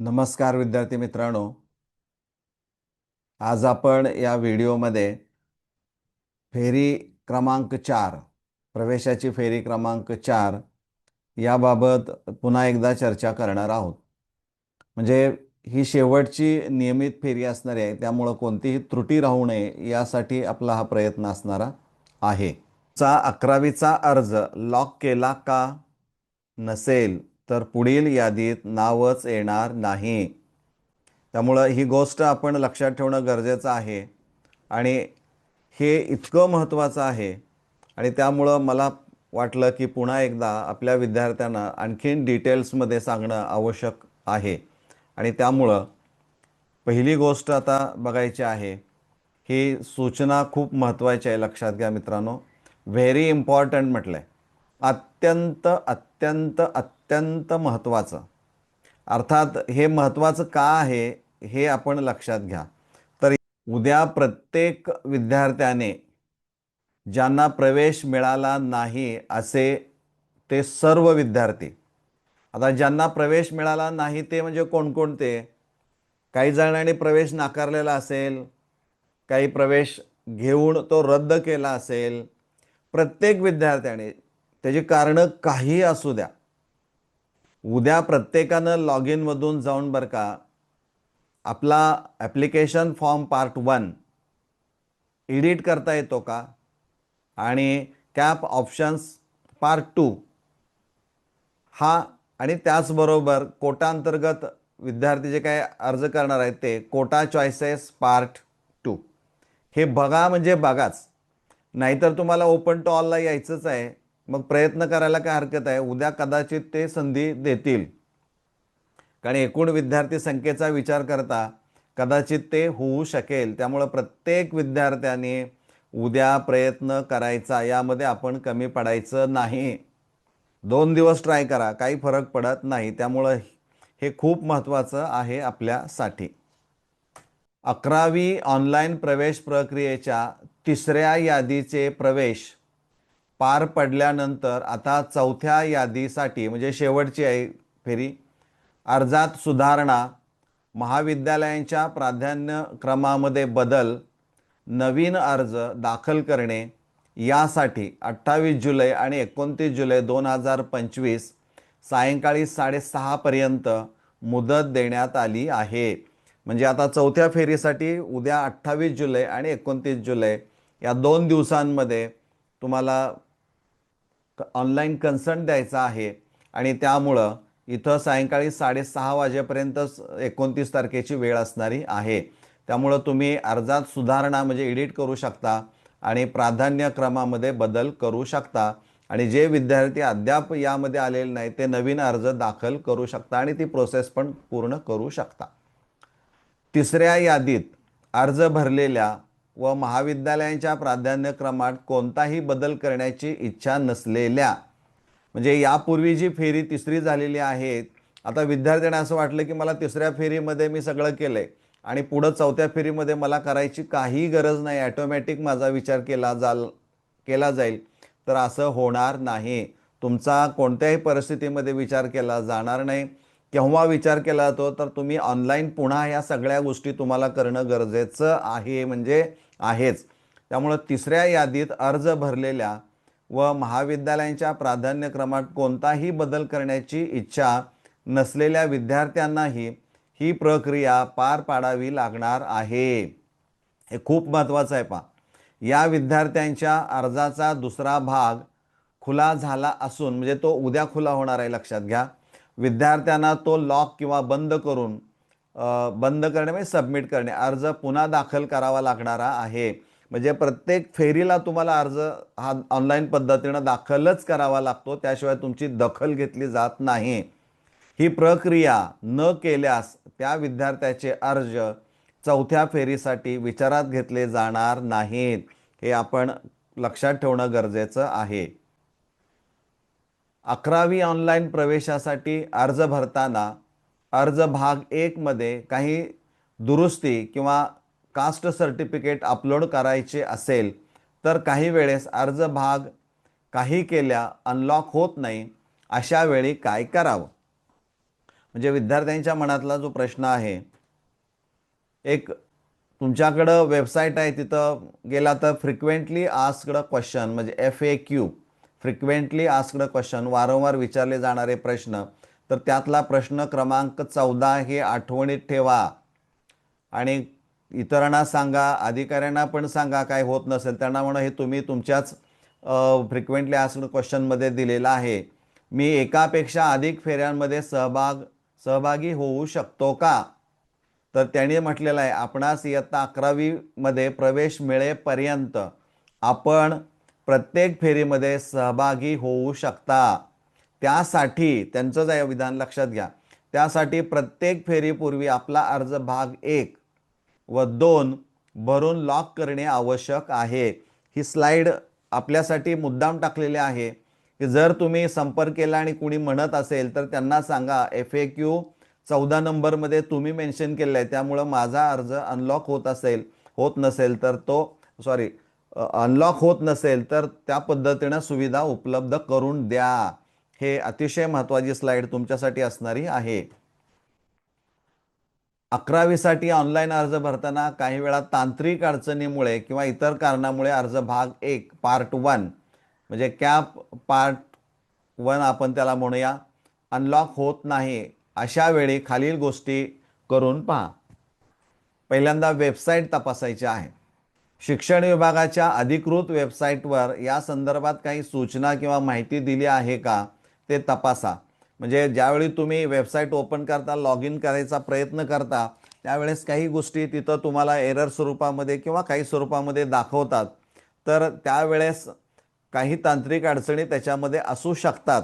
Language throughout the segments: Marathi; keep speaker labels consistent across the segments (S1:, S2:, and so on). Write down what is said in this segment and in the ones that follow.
S1: नमस्कार विद्यार्थी मित्रांनो. आज आपण या व्हिडिओमध्ये फेरी क्रमांक चार प्रवेशाची फेरी क्रमांक चार याबाबत पुन्हा एकदा चर्चा करणार आहोत. म्हणजे ही शेवटची नियमित फेरी असणारी आहे त्यामुळं कोणतीही त्रुटी राहू नये यासाठी आपला हा प्रयत्न असणारा आहे. चा अकरावीचा अर्ज लॉक केला का? नसेल तर पुढील यादीत नावच येणार नाही. त्यामुळं ही गोष्ट आपण लक्षात ठेवणं गरजेचं आहे. आणि हे इतकं महत्त्वाचं आहे. आणि त्यामुळं मला वाटलं की पुन्हा एकदा आपल्या विद्यार्थ्यांना आणखीन डिटेल्समध्ये सांगणं आवश्यक आहे. आणि त्यामुळं पहिली गोष्ट आता बघायची आहे. ही सूचना खूप महत्त्वाची आहे लक्षात घ्या मित्रांनो. व्हेरी इम्पॉर्टंट म्हटलं आहे अत्यंत अत्यंत अत्यंत अत्यंत महत्त्वाचं. अर्थात हे महत्त्वाचं का आहे हे आपण लक्षात घ्या. तर उद्या प्रत्येक विद्यार्थ्याने ज्यांना प्रवेश मिळाला नाही असे ते सर्व विद्यार्थी. आता ज्यांना प्रवेश मिळाला नाही ते म्हणजे कोणकोणते? काही जणांनी प्रवेश नाकारलेला असेल काही प्रवेश घेऊन तो रद्द केला असेल. प्रत्येक विद्यार्थ्याने त्याची कारणं काही असू द्या. उद्या प्रत्येकानं लॉग इनमधून जाऊन बरं का आपला application form part one edit करता येतो का? आणि कॅप ऑप्शन्स पार्ट टू हा आणि त्याचबरोबर कोटा अंतर्गत विद्यार्थी जे काय अर्ज करणार आहेत ते कोटा चॉईसेस पार्ट टू हे बघा म्हणजे बघाच. नाहीतर तुम्हाला ओपन टू ऑलला यायचंच आहे. मग प्रयत्न करायला काय हरकत आहे? उद्या कदाचित ते संधी देतील. कारण एकूण विद्यार्थी संख्येचा विचार करता कदाचित ते होऊ शकेल. त्यामुळं प्रत्येक विद्यार्थ्याने उद्या प्रयत्न करायचा. यामध्ये आपण कमी पडायचं नाही. दोन दिवस ट्राय करा. काही फरक पडत नाही. त्यामुळं हे खूप महत्त्वाचं आहे आपल्यासाठी. अकरावी ऑनलाईन प्रवेश प्रक्रियेच्या तिसऱ्या यादीचे प्रवेश पार पडल्यानंतर आता चौथ्या यादीसाठी म्हणजे शेवटची आहे फेरी अर्जात सुधारणा महाविद्यालयांच्या प्राधान्यक्रमामध्ये बदल नवीन अर्ज दाखल करणे यासाठी अठ्ठावीस जुलै आणि एकोणतीस जुलै दोन हजार पंचवीस सायंकाळी साडेसहापर्यंत मुदत देण्यात आली आहे. म्हणजे आता चौथ्या फेरीसाठी उद्या अठ्ठावीस जुलै आणि एकोणतीस जुलै या दोन दिवसांमध्ये तुम्हाला ऑनलाईन कन्सर्ट द्यायचा आहे. आणि त्यामुळं इथं सायंकाळी साडेसहा वाजेपर्यंतच एकोणतीस तारखेची वेळ असणारी आहे. त्यामुळं तुम्ही अर्जात सुधारणा म्हणजे एडिट करू शकता आणि प्राधान्यक्रमामध्ये बदल करू शकता. आणि जे विद्यार्थी अद्याप यामध्ये आलेले नाही ते नवीन अर्ज दाखल करू शकता आणि ती प्रोसेस पण पूर्ण करू शकता. तिसऱ्या यादीत अर्ज भरलेल्या व महाविद्यालयांच्या प्राधान्यक्रमात कोणताही बदल करण्याची इच्छा नसलेल्या म्हणजे यापूर्वी जी फेरी तिसरी झालेली आहे आता विद्यार्थ्यांना असं वाटलं की मला तिसऱ्या फेरीमध्ये मी सगळं केलं आहे आणि पुढं चौथ्या फेरीमध्ये मला करायची काही गरज नाही ॲटोमॅटिक माझा विचार केला जाल केला जाईल. तर असं होणार नाही. तुमचा कोणत्याही परिस्थितीमध्ये विचार केला जाणार नाही. केव्हा विचार केला जातो तर तुम्ही ऑनलाईन पुन्हा ह्या सगळ्या गोष्टी तुम्हाला करणं गरजेचं आहे. म्हणजे आहेच. त्यामुळं तिसऱ्या यादीत अर्ज भरलेल्या व महाविद्यालयांच्या प्राधान्यक्रमात कोणताही बदल करण्याची इच्छा नसलेल्या विद्यार्थ्यांनाही ही प्रक्रिया पार पाडावी लागणार आहे. हे खूप महत्त्वाचं आहे पा या विद्यार्थ्यांच्या अर्जाचा दुसरा भाग खुला झाला असून म्हणजे तो उद्या खुला होणार आहे लक्षात घ्या. विद्यार्थ्यांना तो लॉक किंवा बंद करून बंद करणे म्हणजे सबमिट करणे. अर्ज पुन्हा दाखल करावा लागणारा आहे. म्हणजे प्रत्येक फेरीला तुम्हाला अर्ज हा ऑनलाईन पद्धतीनं दाखलच करावा लागतो. त्याशिवाय तुमची दखल घेतली जात नाही. ही प्रक्रिया न केल्यास त्या विद्यार्थ्याचे अर्ज चौथ्या फेरीसाठी विचारात घेतले जाणार नाहीत. हे आपण लक्षात ठेवणं गरजेचं आहे. अकरावी ऑनलाईन प्रवेशासाठी अर्ज भरताना अर्ज भाग एकमध्ये काही दुरुस्ती किंवा कास्ट सर्टिफिकेट अपलोड करायचे असेल तर काही वेळेस अर्ज भाग काही केल्या अनलॉक होत नाही अशा वेळी काय करावं? म्हणजे विद्यार्थ्यांच्या मनातला जो प्रश्न आहे एक तुमच्याकडं वेबसाईट आहे तिथं गेला तर फ्रिक्वेंटली आस्कड क्वेश्चन म्हणजे F A Q frequently asked question वारंवार विचारले जाणारे प्रश्न तर त्यातला प्रश्न क्रमांक चौदा हे आठवणीत ठेवा. आणि इतरांना सांगा अधिकाऱ्यांना पण सांगा काय होत नसेल. त्यांना म्हणा हे तुम्ही तुमच्याच फ्रिक्वेंटली आस्कड क्वेश्चनमध्ये दिलेलं आहे. मी एकापेक्षा अधिक फेऱ्यांमध्ये सहभाग सहभागी होऊ शकतो का? तर त्यांनी म्हटलेलं आहे आपणास इयत्ता अकरावीमध्ये प्रवेश मिळेपर्यंत आपण प्रत्येक फेरीमध्ये सहभागी होऊ शकता. त्यासाठी त्यांचं आहे विधान लक्षात घ्या. त्यासाठी प्रत्येक फेरीपूर्वी आपला अर्ज भाग एक व दोन भरून लॉक करणे आवश्यक आहे. ही स्लाईड आपल्यासाठी मुद्दाम टाकलेली आहे. की जर तुम्ही संपर्क केला आणि कुणी म्हणत असेल तर त्यांना सांगा. एफ ए क्यू चौदा नंबरमध्ये तुम्ही मेन्शन केलं आहे. त्यामुळं माझा अर्ज अनलॉक होत असेल होत नसेल तर तो सॉरी अनलॉक होत नसेल तर त्या पद्धतीनं सुविधा उपलब्ध करून द्या. हे अतिशय महत्त्वाची स्लाईड तुमच्यासाठी असणारी आहे. अकरावीसाठी ऑनलाईन अर्ज भरताना काही वेळा तांत्रिक अडचणीमुळे किंवा इतर कारणामुळे अर्ज भाग एक पार्ट वन म्हणजे कॅप पार्ट वन आपण त्याला म्हणूया अनलॉक होत नाही. अशा वेळी खालील गोष्टी करून पहा. पहिल्यांदा वेबसाईट तपासायची आहे. शिक्षण विभागाच्या अधिकृत वेबसाईटवर या संदर्भात काही सूचना किंवा माहिती दिली आहे का? ते तपासा. म्हणजे ज्यावेळी तुम्ही वेबसाईट ओपन करता लॉग इन करायचा प्रयत्न करता त्यावेळेस काही गोष्टी तिथं तुम्हाला एरर स्वरूपामध्ये किंवा काही स्वरूपामध्ये दाखवतात. तर त्यावेळेस काही तांत्रिक अडचणी त्याच्यामध्ये असू शकतात.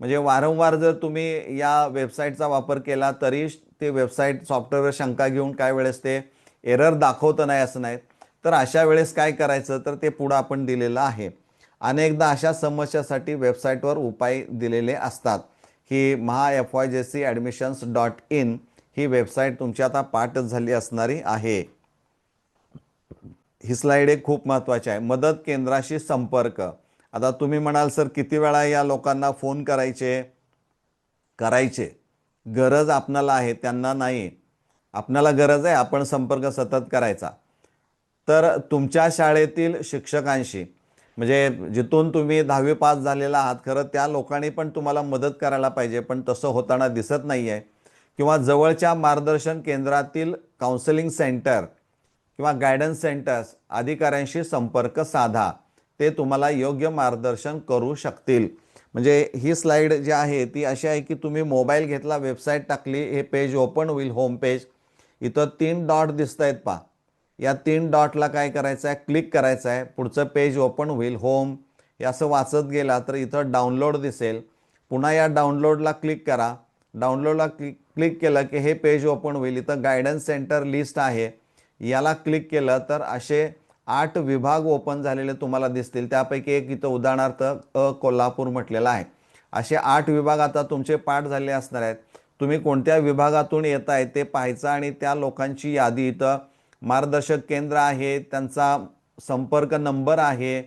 S1: म्हणजे वारंवार जर तुम्ही या वेबसाईटचा वापर केला तरी ते वेबसाईट सॉफ्टवेअर शंका घेऊन काय वेळेस ते एरर दाखवतं नाही असं नाही तर अशा वेळेस काय करायचं? तर ते पुढं आपण दिलेलं आहे. अनेकदा अशा समस्यासाठी वेबसाईटवर उपाय दिलेले असतात. ही Maha F Y J C admissions dot in he website तुमची आता पाठच झाली असणारी आहे. ही स्लाईड एक खूप महत्त्वाची आहे. मदत केंद्राशी संपर्क. आता तुम्ही म्हणाल सर किती वेळा या लोकांना फोन करायचे? करायचे. गरज आपणाला आहे त्यांना नाही. आपणाला गरज आहे आपण संपर्क सतत करायचा. तर तुमच्या शाळेतील शिक्षकांशी म्हणजे जिथून तुम्ही दहावी पास झालेला आहात खरं त्या लोकांनी पण तुम्हाला मदत करायला पाहिजे पण तसं होताना दिसत नाही आहे किंवा जवळच्या मार्गदर्शन केंद्रातील काउन्सिलिंग सेंटर किंवा गायडन्स सेंटर्स अधिकाऱ्यांशी संपर्क साधा. ते तुम्हाला योग्य मार्गदर्शन करू शकतील. म्हणजे ही स्लाईड जी आहे ती अशी आहे की तुम्ही मोबाईल घेतला वेबसाईट टाकली हे पेज ओपन होईल होम पेज इथं तीन डॉट दिसत आहेत पा या तीन डॉटला काय करायचं आहे? क्लिक करायचं आहे. पुढचं पेज ओपन होईल होम. हे असं वाचत गेला तर इथं डाउनलोड दिसेल. पुन्हा या डाउनलोडला क्लिक करा. डाउनलोडला क्लिक क्लिक केलं की हे पेज ओपन होईल. इथं गायडन्स सेंटर लिस्ट आहे. याला क्लिक केलं तर असे आठ विभाग ओपन झालेले तुम्हाला दिसतील. त्यापैकी एक इथं उदाहरणार्थ अ कोल्हापूर म्हटलेलं आहे. असे आठ विभाग आता तुमचे पाठ झाले असणार आहेत. तुम्ही कोणत्या विभागातून येत आहे ते पाहायचं आणि त्या लोकांची यादी इथं मार्गदर्शक केंद्र आहे त्यांचा संपर्क नंबर आहे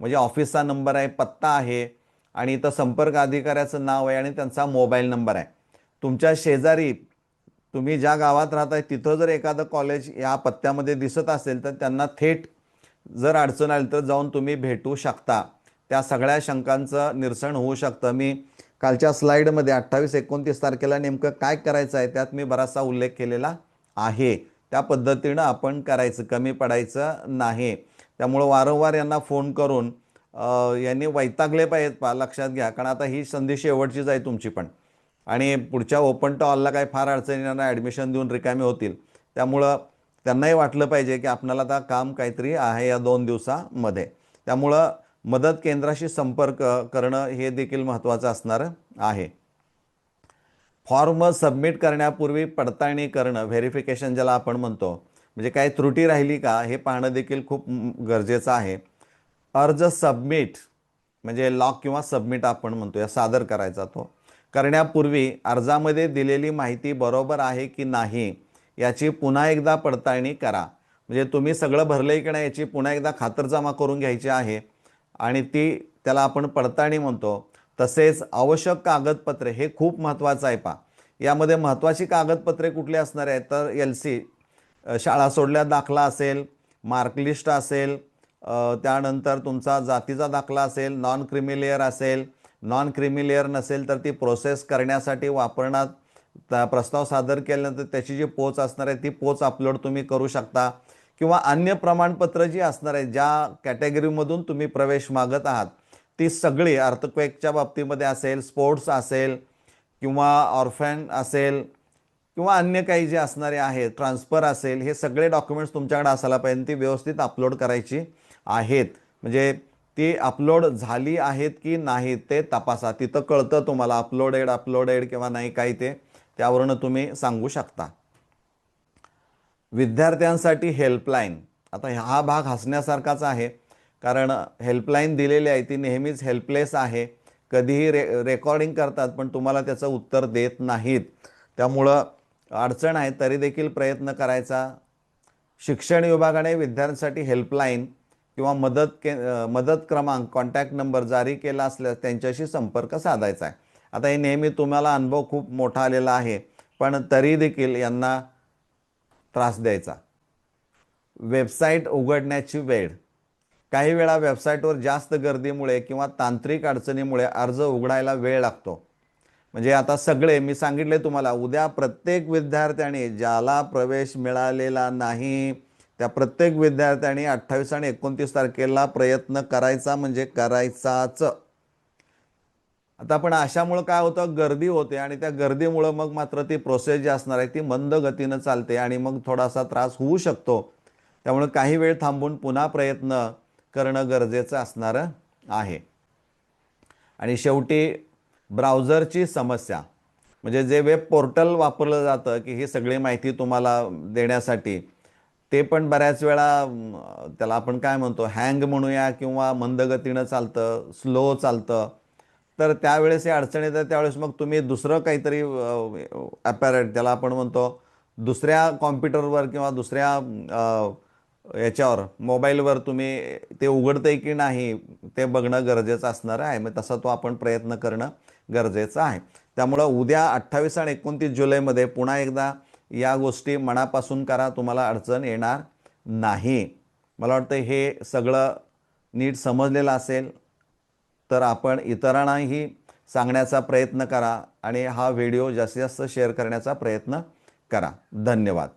S1: म्हणजे ऑफिसचा नंबर आहे पत्ता आहे आणि इथं संपर्क अधिकाऱ्याचं नाव आहे आणि त्यांचा मोबाईल नंबर आहे. तुमच्या शेजारी तुम्ही ज्या गावात राहताय तिथं जर एखादं कॉलेज या पत्त्यामध्ये दिसत असेल तर त्यांना थेट जर अडचण आली तर जाऊन तुम्ही भेटू शकता. त्या सगळ्या शंकांचं निरसन होऊ शकतं. मी कालच्या स्लाईडमध्ये अठ्ठावीस एकोणतीस तारखेला नेमकं काय करायचं आहे त्यात मी बराचसा उल्लेख केलेला आहे. त्या पद्धतीनं आपण करायचं कमी पडायचं नाही. त्यामुळं वारंवार यांना फोन करून यांनी वैतागले पाहिजेत पा लक्षात घ्या. कारण आता ही संधी शेवटचीच आहे तुमची पण. आणि पुढच्या ओपन टू ऑलला काही फार अडचणी यांना ॲडमिशन देऊन रिकामे होतील. त्यामुळं त्यांनाही वाटलं पाहिजे की आपणाला आता काम काहीतरी आहे या दोन दिवसामध्ये. त्यामुळं मदत केंद्राशी संपर्क करणं हे देखील महत्त्वाचं असणार आहे. फॉर्म सबमिट करण्यापूर्वी पडताळणी करणं व्हेरिफिकेशन ज्याला आपण म्हणतो म्हणजे काही त्रुटी राहिली का हे पाहणं देखील खूप गरजेचं आहे. अर्ज सबमिट म्हणजे लॉक किंवा सबमिट आपण म्हणतो या सादर करायचा तो. करण्यापूर्वी अर्जामध्ये दिलेली माहिती बरोबर आहे की नाही याची पुन्हा एकदा पडताळणी करा. म्हणजे तुम्ही सगळं भरलं की नाही याची पुन्हा एकदा खातरजमा करून घ्यायची आहे आणि ती त्याला आपण पडताळणी म्हणतो. तसेच आवश्यक कागदपत्रे हे खूप महत्त्वाचं आहे पा यामध्ये महत्त्वाची कागदपत्रे कुठली असणार आहेत? तर एल सी शाळा सोडल्या दाखला असेल मार्कलिस्ट असेल त्यानंतर तुमचा जातीचा दाखला असेल नॉन क्रिमिलेअर असेल नॉन क्रिमिलेअर नसेल तर ती प्रोसेस करण्यासाठी वापरण्यात त्या प्रस्ताव सादर केल्यानंतर त्याची जी पोच असणार आहे ती पोच अपलोड तुम्ही करू शकता. किंवा अन्य प्रमाणपत्र जी असणार आहे ज्या कॅटेगरीमधून तुम्ही प्रवेश मागत आहात ती सगळी अर्थक्वेकच्या बाबतीमध्ये असेल स्पोर्ट्स असेल किंवा ऑर्फॅन असेल किंवा अन्य काही जे असणारे आहेत ट्रान्सफर असेल हे सगळे डॉक्युमेंट्स तुमच्याकडे असायला पाहिजे. ती व्यवस्थित अपलोड करायची आहेत. म्हणजे ती अपलोड झाली आहेत की नाही ते तपासा. तिथं कळतं तुम्हाला अपलोडेड अपलोडेड किंवा नाही काही ते. त्यावरून तुम्ही सांगू शकता. विद्यार्थ्यांसाठी हेल्पलाईन आता हा भाग हसण्यासारखाच आहे. कारण हेल्पलाईन दिलेली आहे ती नेहमीच हेल्पलेस आहे. कधीही रे रेकॉर्डिंग करतात पण तुम्हाला त्याचं उत्तर देत नाहीत. त्यामुळं अडचण आहे तरी देखील प्रयत्न करायचा. शिक्षण विभागाने विद्यार्थ्यांसाठी हेल्पलाईन किंवा मदत के मदत क्रमांक कॉन्टॅक्ट नंबर जारी केला असल्यास त्यांच्याशी संपर्क साधायचा आहे. आता हे नेहमी तुम्हाला अनुभव खूप मोठा आलेला आहे पण तरी देखील यांना त्रास द्यायचा. वेबसाईट उघडण्याची वेळ. काही वेळा वेबसाईटवर जास्त गर्दीमुळे किंवा तांत्रिक अडचणीमुळे अर्ज उघडायला वेळ लागतो. म्हणजे आता सगळे मी सांगितले तुम्हाला उद्या प्रत्येक विद्यार्थ्याने ज्याला प्रवेश मिळालेला नाही त्या प्रत्येक विद्यार्थ्याने अठ्ठावीस आणि एकोणतीस तारखेला प्रयत्न करायचा म्हणजे करायचाच. आता पण अशामुळं काय होतं गर्दी होते आणि त्या गर्दीमुळं मग मात्र ती प्रोसेस जी असणार आहे ती मंद गतीनं चालते आणि मग थोडासा त्रास होऊ शकतो. त्यामुळे काही वेळ थांबून पुन्हा प्रयत्न करणं गरजेचं असणारं आहे. आणि शेवटी ब्राउझरची समस्या म्हणजे जे वेब पोर्टल वापरलं जातं की ही सगळी माहिती तुम्हाला देण्यासाठी ते पण बऱ्याच वेळा त्याला आपण काय म्हणतो हँग म्हणूया किंवा मंदगतीनं चालतं स्लो चालतं. तर त्यावेळेस हे अडचण येतात त्यावेळेस मग तुम्ही दुसरं काहीतरी ॲपॅरेट त्याला आपण म्हणतो दुसऱ्या कॉम्प्युटरवर किंवा दुसऱ्या याच्यावर. मोबाईलवर तुम्ही ते उघडतंय की नाही ते बघणं गरजेचं असणार आहे. मग तसा तो आपण प्रयत्न करणं गरजेचं आहे. त्यामुळं उद्या अठ्ठावीस आणि एकोणतीस जुलैमध्ये पुन्हा एकदा या गोष्टी मनापासून करा तुम्हाला अडचण येणार नाही. मला वाटतं हे सगळं नीट समजलेलं असेल तर आपण इतरांनाही सांगण्याचा प्रयत्न करा आणि हा व्हिडिओ जास्तीत जास्त शेअर करण्याचा प्रयत्न करा. धन्यवाद.